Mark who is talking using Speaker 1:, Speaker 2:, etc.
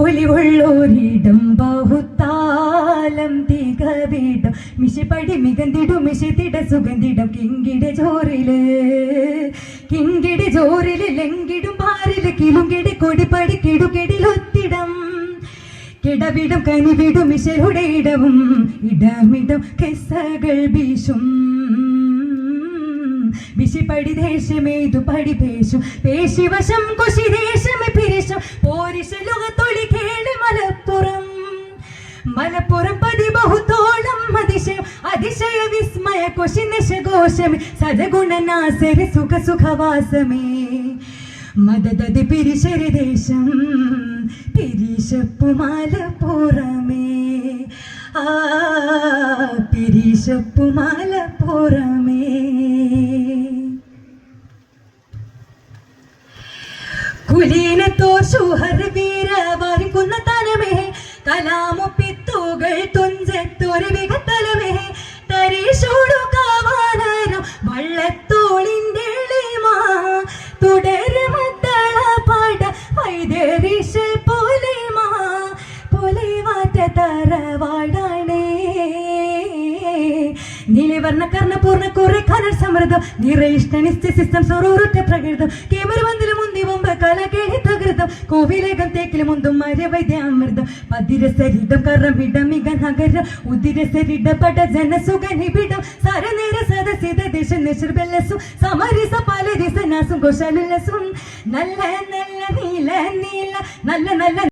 Speaker 1: പൊലിവുള്ളോരിടം ബഹുത്താലം തികവിടം. മിശിപ്പടി മികന്തിടും മിശിത്തിട സുഗന്ധിടം. കിങ്കിട ചോറിൽ കിങ്കിട ചോറിൽ ലെങ്കിടും. പാറിൽ കിളുങ്കിടി കൊടിപ്പടി കിടുകിടിലൊത്തിടം കിടവിടും കനിവിടും മിശലുടെ ഇടവും. ഇടമിടും കെസകൾ വീശും വിശിപ്പടി ദേശമേതു പടി പേശും പേശിവശം കുശി ദേശമേ പിരിശം പോരിശലുകത്തൊളി കേളി മലപ്പുറം. മലപ്പുറം പതി ബഹുത്തോളം അതിശയം. അതിശയ വിസ്മയ കുശി നിശഘോഷമേ. സദഗുണനാസരി സുഖ സുഖവാസമേ. മദതതി പിരിശരി ദേശം തിരിശപ്പു മലപ്പുറമേ ആ പിരിശപ്പു മലപ്പുറമേ കുലീനത്തോർ ശൂഹർ വീര വാരിക്കുന്ന തലമേ. കലാമുപ്പിത്തുകൾ തുഞ്ചത്തൊരു വികത്തലമേ. തരീശോടു കാവാനരം വള്ളത്തോളിന്റെ തുടരുമത്തള പാട വൈദ്യരിശ പോലെമാ. പൊലിവാറ്റ തറവാടാണേ. നീലിവർണ കർണപൂർണ കുറെ കനൽ സമൃദ്ധം. നിറയിഷ്ട നിശ്ചയ സിസ്റ്റം സ്വറൂറുറ്റ പ്രകൃതം. കേമരവന്തിലും മുന്തി കോവിലകം തേക്കിലും മുന്തും മരവൈദ്യാമൃതം പതിരസരിടം കറമിടം മിക നഗരം ഉദിരസരിട പട ജനസുഖ സരനേര സദസിത ദേശ നിശർബെല്ലസും സമരിസ പലരിസ നാസും കോശലസും നല്ല നല്ല നീല നീല നല്ല നല്ല